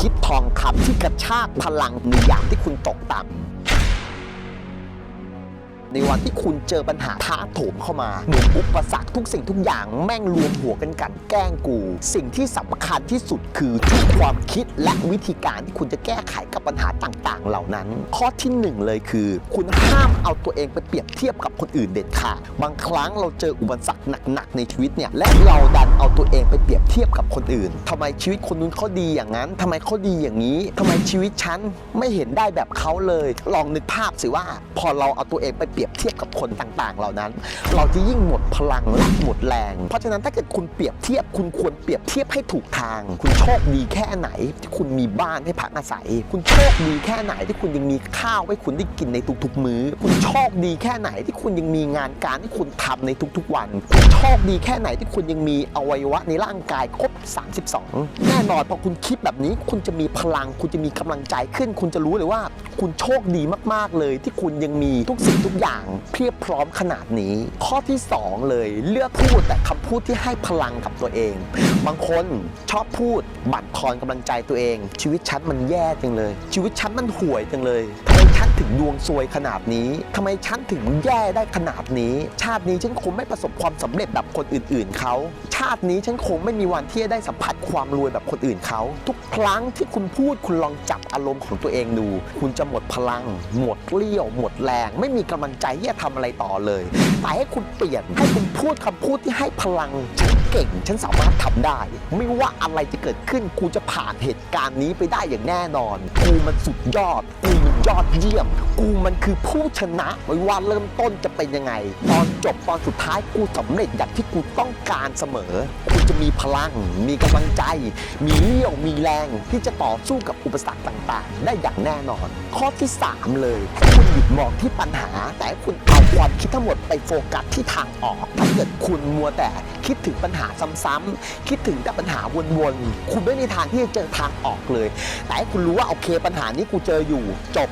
คิดทองคำที่กระชากพลังในยามที่คุณตกต่ำ ในวันที่คุณเจอปัญหาท้าโถมเข้ามาเหมือนอุปสรรคทุกสิ่งทุกอย่างแม่งรวมหัวกันกันแกล้งกู สิ่งที่สำคัญที่สุดคือทุกความคิดและวิธีการที่คุณจะแก้ไขกับปัญหาต่างๆ เหล่านั้น ข้อที่หนึ่งเลยคือ คุณห้ามเอาตัวเองไปเปรียบเทียบกับคนอื่นเด็ดขาดบางครั้งเราเจออุปสรรคหนักๆในชีวิตเนี่ยและเราดันเอาตัวเองไปเปรียบเทียบกับคนอื่นทำไมชีวิตคนนู้นเขาดีอย่างนั้นทำไมเขาดีอย่างนี้ทำไมชีวิตฉันไม่เห็นได้แบบเขาเลย ลองนึกภาพสิว่า พอเราเอาตัวเองไปเปรียบเทียบกับคนต่างๆ เหล่านั้น เราจะยิ่งหมดพลังและหมดแรง เพราะฉะนั้นถ้าเกิดคุณเปรียบเทียบ คุณควรเปรียบเทียบให้ถูกทาง คุณโชคดีแค่ไหนที่คุณมีบ้านให้พักอาศัย คุณโชคดีแค่ไหนที่คุณยังมีข้าวให้คุณได้กินในทุกๆ มื้อ คุณโชคดีแค่ไหนที่คุณยังมีงานการที่คุณทำในทุกๆ วัน คุณโชคดีแค่ไหนที่คุณยังมีอวัยวะในร่างกายครบ 32 แน่นอนพอคุณคิดแบบนี้ คุณจะมีพลัง คุณจะมีกำลังใจขึ้น คุณจะรู้เลยว่า คุณโชคดีมากๆเลยที่คุณยังมีทุกสิ่งทุกอย่างเพียบพร้อมขนาดนี้ ข้อที่ 2 เลยเลือกพูดแต่คำพูดที่ให้พลังกับตัวเอง บางคนชอบพูดบั่นทอนกำลังใจตัวเอง ชีวิตฉันมันแย่จังเลย ชีวิตฉันมันห่วยจังเลย ฉันถึงดวงซวยขนาดนี้ทำไมฉันถึงแย่ได้ขนาดนี้ ชาตินี้ฉันคงไม่ประสบความสำเร็จแบบคนอื่น ๆเขาชาตินี้ฉันคงไม่มีวันที่จะได้สัมผัสความรวยแบบคนอื่นเขาทุกครั้งที่คุณพูดคุณลองจับอารมณ์ของตัวเองดู คุณจะหมดพลัง หมดเกลี้ยว หมดแรง ไม่มีกำลังใจที่จะทำอะไรต่อเลยแต่ให้คุณเปลี่ยนให้คุณพูดคำพูดที่ให้พลังฉัน เก่ง ฉันสามารถทำได้ ไม่ว่าอะไรจะเกิดขึ้นกูจะผ่านเหตุการณ์นี้ไปได้อย่างแน่นอนกูมันสุดยอดกูมันยอดเยี่ยมกูมันคือผู้ชนะไม่ว่าเริ่มต้นจะเป็นยังไง ตอนจบตอนสุดท้ายกูสำเร็จอย่างที่กูต้องการเสมอคุณจะมีพลัง มีกำลังใจ มีเลี้ยวมีแรงที่จะต่อสู้กับอุปสรรคต่าง ๆ ได้อย่างแน่นอน ข้อที่ 3 เลยคุณหยุดมองที่ปัญหา แต่คุณเอาความคิดทั้งหมดไปโฟกัสที่ทางออกถ้าเกิดคุณมัวแต่คิดถึงปัญหาซ้ำๆคิดถึงแต่ปัญหาวนๆ คุณไม่มีทางที่จะเจอทางออกเลย แต่ให้คุณรู้ว่าโอเค ปัญหานี้กูเจออยู่จบ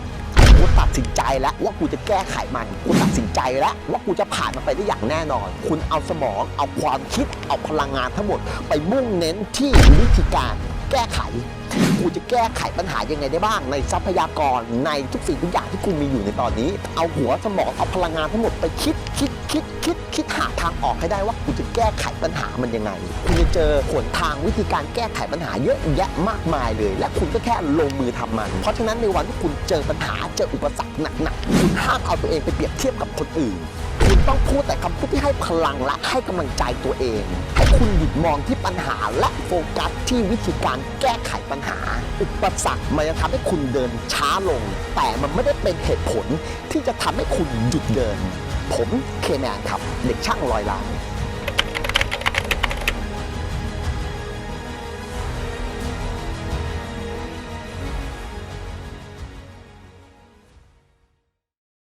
กูตัดสินใจแล้วว่ากูจะแก้ไขมัน กูตัดสินใจแล้วว่ากูจะผ่านมันไปได้อย่างแน่นอน คุณเอาสมอง เอาความคิด เอาพลังงานทั้งหมด ไปมุ่งเน้นที่วิธีการ แก้ไขกูจะแก้ไขปัญหายังไงได้บ้าง ในทรัพยากรในทุกสิ่งทุกอย่างที่กูมีอยู่ในตอนนี้ เอาหัวสมองเอาพลังงานทั้งหมดไปคิดคิดคิดคิดคิดหาทางออกให้ได้ว่ากูจะแก้ไขปัญหามันยังไงคุณจะเจอหนทางวิธีการแก้ไขปัญหาเยอะแยะมากมายเลย และคุณก็แค่ลงมือทำมัน เพราะฉะนั้นในวันที่คุณเจอปัญหาเจออุปสรรคหนักๆคุณห้ามเอาตัวเองไปเปรียบเทียบกับคนอื่น คุณต้องพูดแต่คำพูดที่ให้พลังและให้กำลังใจตัวเอง ให้คุณหยุดมองที่ปัญหาและโฟกัสที่วิธีการแก้ไขปัญหา อุปสรรคมันจะทำให้คุณเดินช้าลง แต่มันไม่ได้เป็นเหตุผลที่จะทำให้คุณหยุดเดิน ผมเคแมนครับ เด็กช่างลอยลาง